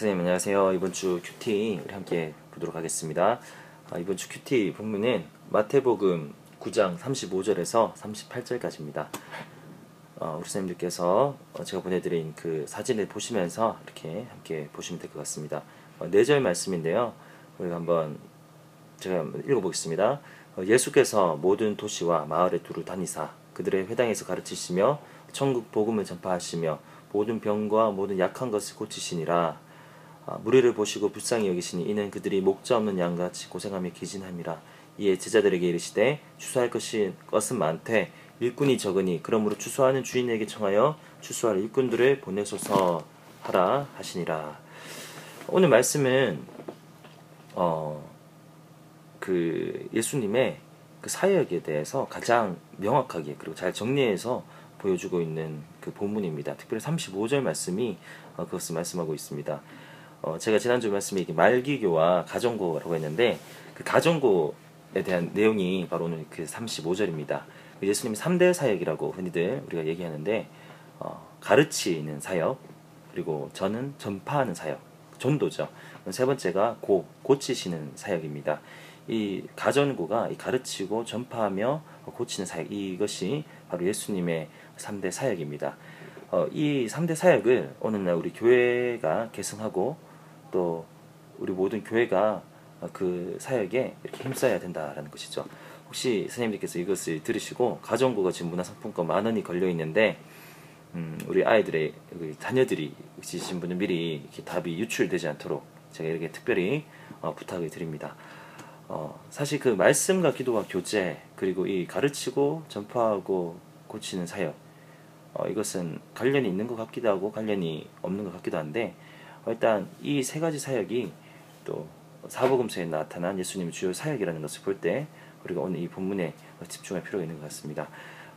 선생님 안녕하세요. 이번 주 큐티 우리 함께 보도록 하겠습니다. 아, 이번 주 큐티 본문은 마태복음 9장 35절에서 38절까지입니다. 어, 우리 선생님들께서 어, 제가 보내드린 그 사진을 보시면서 이렇게 함께 보시면 될 것 같습니다. 어, 4절 말씀인데요. 우리가 한번 제가 읽어보겠습니다. 어, 예수께서 모든 도시와 마을에 두루 다니사 그들의 회당에서 가르치시며 천국 복음을 전파하시며 모든 병과 모든 약한 것을 고치시니라 아, 무리를 보시고 불쌍히 여기시니 이는 그들이 목자 없는 양같이 고생하며 기진함이라 이에 제자들에게 이르시되 추수할 것이 것은 많되 일꾼이 적으니 그러므로 추수하는 주인에게 청하여 추수할 일꾼들을 보내소서 하라 하시니라 오늘 말씀은 어 그 예수님의 그 사역에 대해서 가장 명확하게 그리고 잘 정리해서 보여주고 있는 그 본문입니다. 특별히 35절 말씀이 어, 그것을 말씀하고 있습니다. 어, 제가 지난주 말씀에 말기교와 가정고라고 했는데 그 가정고에 대한 내용이 바로 오늘 그 35절입니다. 그 예수님이 3대 사역이라고 흔히들 우리가 얘기하는데 어, 가르치는 사역 그리고 저는 전파하는 사역 전도죠. 세 번째가 고 고치시는 사역입니다. 이 가전고가 이 가르치고 전파하며 고치는 사역 이것이 바로 예수님의 3대 사역입니다. 어, 이 3대 사역을 오늘날 우리 교회가 계승하고 또 우리 모든 교회가 그 사역에 이렇게 힘써야 된다라는 것이죠. 혹시 선생님들께서 이것을 들으시고 가정고가 지금 문화상품권 만 원이 걸려 있는데 음, 우리 아이들의 자녀들이 있으신 분은 미리 이렇게 답이 유출되지 않도록 제가 이렇게 특별히 어, 부탁을 드립니다. 어, 사실 그 말씀과 기도와 교제 그리고 이 가르치고 전파하고 고치는 사역 어, 이것은 관련이 있는 것 같기도 하고 관련이 없는 것 같기도 한데 어, 일단 이 세 가지 사역이 또 사복음서에 나타난 예수님의 주요 사역이라는 것을 볼 때 우리가 오늘 이 본문에 집중할 필요가 있는 것 같습니다.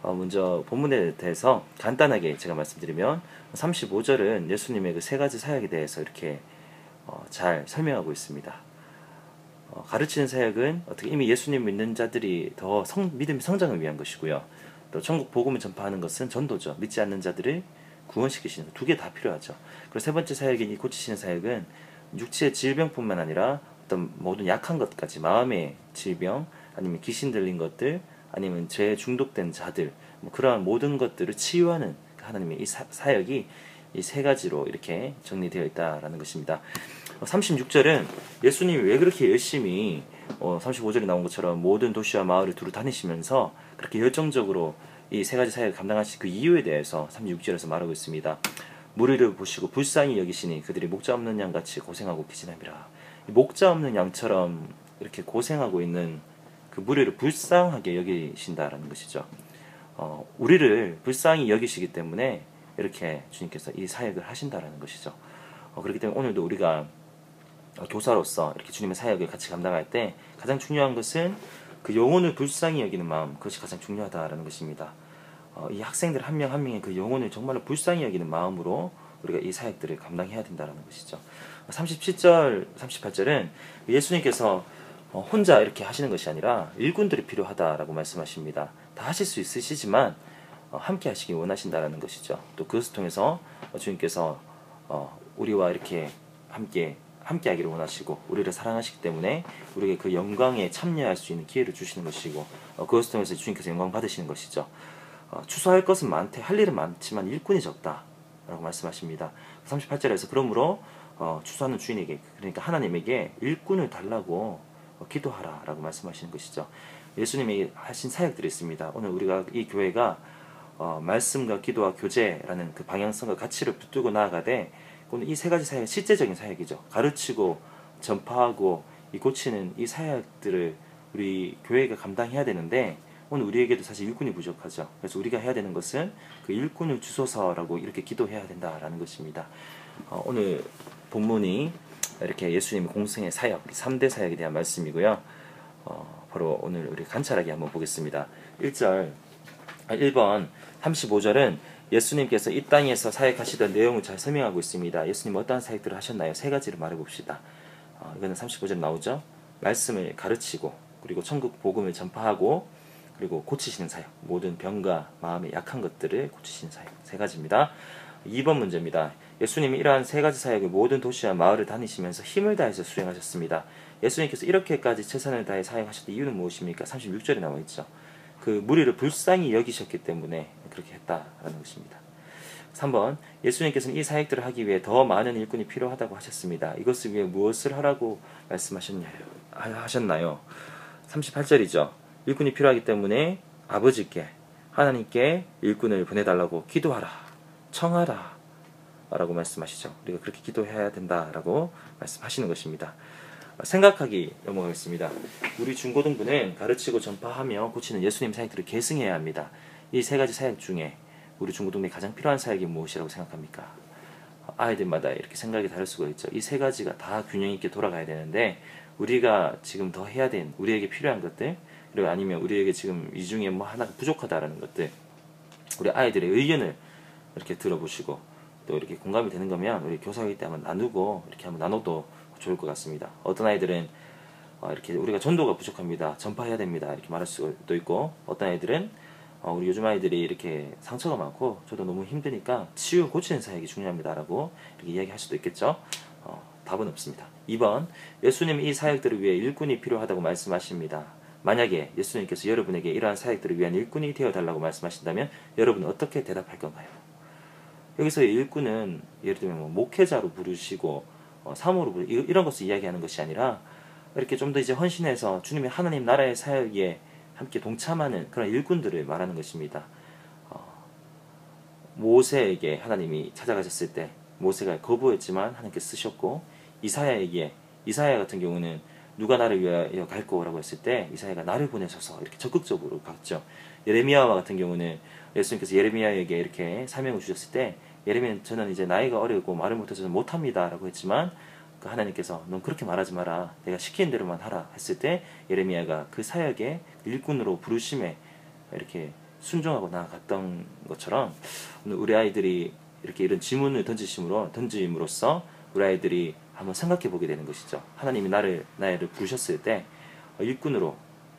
어, 먼저 본문에 대해서 간단하게 제가 말씀드리면 35절은 예수님의 그 세 가지 사역에 대해서 이렇게 어, 잘 설명하고 있습니다. 어, 가르치는 사역은 어떻게 이미 예수님 믿는 자들이 더 성, 믿음의 성장을 위한 것이고요. 또 천국 복음을 전파하는 것은 전도죠. 믿지 않는 자들을 구원시키시는 두 개 다 필요하죠. 그리고 세 번째 사역인 이 고치시는 사역은 육체의 질병뿐만 아니라 어떤 모든 약한 것까지 마음의 질병 아니면 귀신 들린 것들 아니면 죄 중독된 자들 뭐 그러한 모든 것들을 치유하는 하나님의 이 사, 사역이 이 세 가지로 이렇게 정리되어 있다라는 것입니다. 36절은 예수님이 왜 그렇게 열심히 어, 35절에 나온 것처럼 모든 도시와 마을을 두루 다니시면서 그렇게 열정적으로 이 세 가지 사역을 감당하신 그 이유에 대해서 36절에서 말하고 있습니다. 무리를 보시고 불쌍히 여기시니 그들이 목자 없는 양같이 고생하고 기진함이라. 목자 없는 양처럼 이렇게 고생하고 있는 그 무리를 불쌍하게 여기신다라는 것이죠. 어, 우리를 불쌍히 여기시기 때문에 이렇게 주님께서 이 사역을 하신다라는 것이죠. 어, 그렇기 때문에 오늘도 우리가 교사로서 이렇게 주님의 사역을 같이 감당할 때 가장 중요한 것은 그 영혼을 불쌍히 여기는 마음 그것이 가장 중요하다라는 것입니다. 어, 이 학생들 한 명 한 명의 그 영혼을 정말로 불쌍히 여기는 마음으로 우리가 이 사역들을 감당해야 된다는 것이죠. 37절, 38절은 예수님께서 어, 혼자 이렇게 하시는 것이 아니라 일꾼들이 필요하다라고 말씀하십니다. 다 하실 수 있으시지만 어, 함께 하시기 원하신다라는 것이죠. 또 그것을 통해서 주님께서 우리와 이렇게 함께 함께 하기를 원하시고 우리를 사랑하시기 때문에 우리에게 그 영광에 참여할 수 있는 기회를 주시는 것이고 그것을 통해서 주님께서 영광 받으시는 것이죠. 추수할 것은 많되 할 일은 많지만 일꾼이 적다. 라고 말씀하십니다. 38절에서 그러므로 어, 추수하는 주인에게 그러니까 하나님에게 일꾼을 달라고 어, 기도하라 라고 말씀하시는 것이죠. 예수님이 하신 사역들이 있습니다. 오늘 우리가 이 교회가 어, 말씀과 기도와 교제라는 그 방향성과 가치를 붙들고 나아가되 오늘 이 세 가지 사역 실제적인 사역이죠. 가르치고 전파하고 이 고치는 이 사역들을 우리 교회가 감당해야 되는데 오늘 우리에게도 사실 일꾼이 부족하죠. 그래서 우리가 해야 되는 것은 그 일꾼을 주소서라고 이렇게 기도해야 된다라는 것입니다. 어, 오늘 본문이 이렇게 예수님의 공생의 사역, 3대 사역에 대한 말씀이고요. 어, 바로 오늘 우리 관찰하게 한번 보겠습니다. 1절, 1번, 35절은 예수님께서 이 땅에서 사역하시던 내용을 잘 설명하고 있습니다. 예수님 어떠한 사역들을 하셨나요? 세 가지를 말해봅시다. 어, 이거는 35절 나오죠. 말씀을 가르치고 그리고 천국 복음을 전파하고 그리고 고치시는 사역 모든 병과 마음의 약한 것들을 고치시는 사역 세 가지입니다. 2번 문제입니다. 예수님이 이러한 세 가지 사역을 모든 도시와 마을을 다니시면서 힘을 다해서 수행하셨습니다. 예수님께서 이렇게까지 최선을 다해 사역하셨던 이유는 무엇입니까? 36절에 나와 있죠. 그 무리를 불쌍히 여기셨기 때문에 그렇게 했다라는 것입니다. 3번 예수님께서는 이 사역들을 하기 위해 더 많은 일꾼이 필요하다고 하셨습니다. 이것을 위해 무엇을 하라고 말씀하셨나요? 38절이죠. 일꾼이 필요하기 때문에 아버지께 하나님께 일꾼을 보내달라고 기도하라 청하라 라고 말씀하시죠. 우리가 그렇게 기도해야 된다라고 말씀하시는 것입니다. 생각하기 넘어가겠습니다. 우리 중고등부는 가르치고 전파하며 고치는 예수님 사역들을 계승해야 합니다. 이 세 가지 사역 중에 우리 중고등부에 가장 필요한 사역이 무엇이라고 생각합니까? 아이들마다 이렇게 생각이 다를 수가 있죠. 이 세 가지가 다 균형 있게 돌아가야 되는데 우리가 지금 더 해야 된 우리에게 필요한 것들 그리고 아니면 우리에게 지금 이 중에 뭐 하나가 부족하다라는 것들 우리 아이들의 의견을 이렇게 들어보시고 또 이렇게 공감이 되는 거면 우리 교사회의 때 한번 나누고 이렇게 한번 나눠도 좋을 것 같습니다. 어떤 아이들은 어, 이렇게 우리가 전도가 부족합니다. 전파해야 됩니다. 이렇게 말할 수도 있고 어떤 아이들은 어, 우리 요즘 아이들이 이렇게 상처가 많고 저도 너무 힘드니까 치유 고치는 사역이 중요합니다라고 이렇게 이야기할 수도 있겠죠. 어, 답은 없습니다. 2번 예수님이 이 사역들을 위해 일꾼이 필요하다고 말씀하십니다. 만약에 예수님께서 여러분에게 이러한 사역들을 위한 일꾼이 되어달라고 말씀하신다면 여러분은 어떻게 대답할 건가요? 여기서 일꾼은 예를 들면 뭐 목회자로 부르시고 어, 사모로 부르 이런 것을 이야기하는 것이 아니라 이렇게 좀 더 이제 헌신해서 주님의 하나님 나라의 사역에 함께 동참하는 그런 일꾼들을 말하는 것입니다. 어, 모세에게 하나님이 찾아가셨을 때 모세가 거부했지만 하나님께 쓰셨고 이사야에게 이사야 같은 경우는 누가 나를 위하여 갈 거라고 했을 때 이사야가 나를 보내셔서 이렇게 적극적으로 갔죠. 예레미야와 같은 경우는 예수님께서 예레미야에게 이렇게 사명을 주셨을 때 예레미야는 저는 이제 나이가 어리고 말을 못해서 못합니다라고 했지만 그 하나님께서 넌 그렇게 말하지 마라 내가 시키는 대로만 하라 했을 때 예레미야가 그 사역에 일꾼으로 부르심에 이렇게 순종하고 나아갔던 것처럼 오늘 우리 아이들이 이렇게 이런 지문을 던지심으로 던짐으로써 우리 아이들이 한번 생각해 보게 되는 것이죠. 하나님이 나를 나를 부르셨을 때 일꾼으로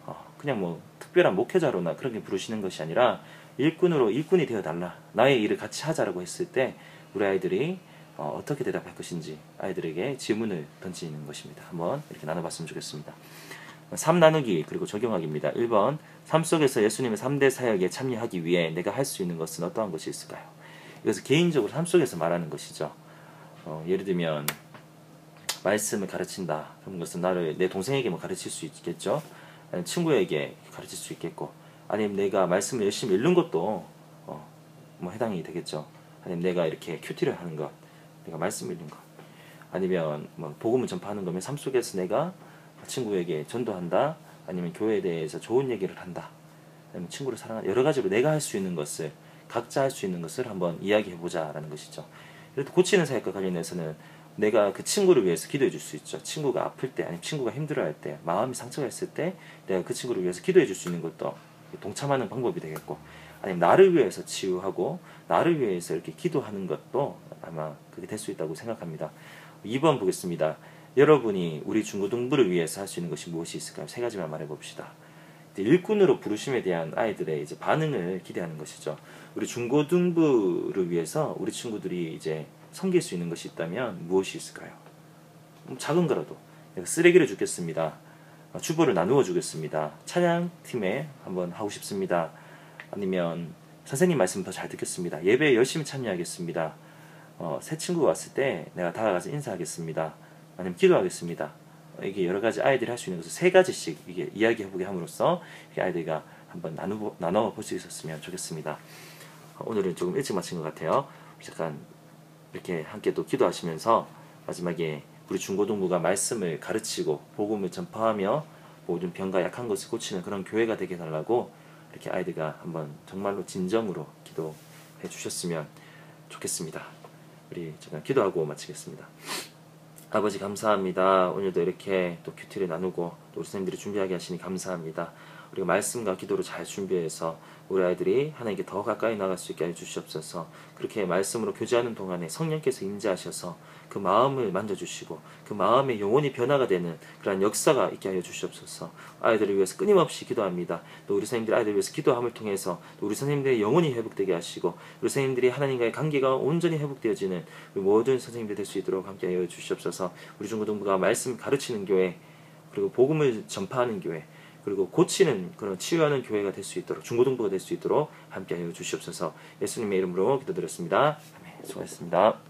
어, 그냥 뭐 특별한 목회자로나 그런 게 부르시는 것이 아니라 일꾼으로 일꾼이 되어 달라 나의 일을 같이 하자라고 했을 때 우리 아이들이 어, 떻게 대답할 것인지 아이들에게 질문을 던지는 것입니다. 한번 이렇게 나눠봤으면 좋겠습니다. 3 나누기 그리고 적용하기입니다. 1번 삶 속에서 예수님의 3대 사역에 참여하기 위해 내가 할 수 있는 것은 어떠한 것이 있을까요? 이것을 개인적으로 삶 속에서 말하는 것이죠. 어, 예를 들면 말씀을 가르친다. 그런 것은 나를 내 동생에게 뭐 가르칠 수 있겠죠. 아니면 친구에게 가르칠 수 있겠고, 아니면 내가 말씀을 열심히 읽는 것도 어, 뭐 해당이 되겠죠. 아니면 내가 이렇게 큐티를 하는 것, 내가 말씀 읽는 것, 아니면 뭐 복음을 전파하는 거면 삶 속에서 내가 친구에게 전도한다, 아니면 교회에 대해서 좋은 얘기를 한다, 아니면 친구를 사랑한다 여러 가지로 내가 할 수 있는 것을 각자 할 수 있는 것을 한번 이야기해 보자라는 것이죠. 그래도 고치는 사역과 관련해서는 내가 그 친구를 위해서 기도해 줄 수 있죠. 친구가 아플 때, 아니면 친구가 힘들어할 때, 마음이 상처가 있을 때, 내가 그 친구를 위해서 기도해 줄 수 있는 것도 동참하는 방법이 되겠고, 아니면 나를 위해서 치유하고, 나를 위해서 이렇게 기도하는 것도 아마 그게 될 수 있다고 생각합니다. 2번 보겠습니다. 여러분이 우리 중고등부를 위해서 할 수 있는 것이 무엇이 있을까요? 세 가지만 말해 봅시다. 일꾼으로 부르심에 대한 아이들의 이제 반응을 기대하는 것이죠. 우리 중고등부를 위해서 우리 친구들이 이제 섬길 수 있는 것이 있다면 무엇이 있을까요? 음, 작은 거라도 쓰레기를 주겠습니다. 어, 주보를 나누어 주겠습니다. 찬양팀에 한번 하고 싶습니다. 아니면 선생님 말씀 더 잘 듣겠습니다. 예배에 열심히 참여하겠습니다. 어, 새 친구가 왔을 때 내가 다가가서 인사하겠습니다. 아니면 기도하겠습니다. 이게 여러 가지 아이들이 할 수 있는 것을 세 가지씩 이게 이야기해보게 함으로써 아이들과 한번 나누, 나눠 볼 수 있었으면 좋겠습니다. 오늘은 조금 일찍 마친 것 같아요. 잠깐 이렇게 함께 또 기도하시면서 마지막에 우리 중고등부가 말씀을 가르치고 복음을 전파하며 모든 병과 약한 것을 고치는 그런 교회가 되게 달라고 이렇게 아이들과 한번 정말로 진정으로 기도해 주셨으면 좋겠습니다. 우리 잠깐 기도하고 마치겠습니다. 아버지 감사합니다. 오늘도 이렇게 또 큐티를 나누고 또 선생님들이 준비하게 하시니 감사합니다. 우리가 말씀과 기도로 잘 준비해서 우리 아이들이 하나님께 더 가까이 나갈 수 있게 해주시옵소서. 그렇게 말씀으로 교제하는 동안에 성령께서 임재하셔서 그 마음을 만져주시고 그 마음의 영혼이 변화가 되는 그러한 역사가 있게 하여 주시옵소서. 아이들을 위해서 끊임없이 기도합니다. 또 우리 선생님들 아이들을 위해서 기도함을 통해서 또 우리 선생님들의 영혼이 회복되게 하시고 우리 선생님들이 하나님과의 관계가 온전히 회복되어지는 모든 선생님들 될 수 있도록 함께 하여 주시옵소서. 우리 중고등부가 말씀 가르치는 교회 그리고 복음을 전파하는 교회 그리고 고치는 그런 치유하는 교회가 될 수 있도록 중고등부가 될 수 있도록 함께 하여 주시옵소서 예수님의 이름으로 기도드렸습니다. 아멘. 수고하셨습니다.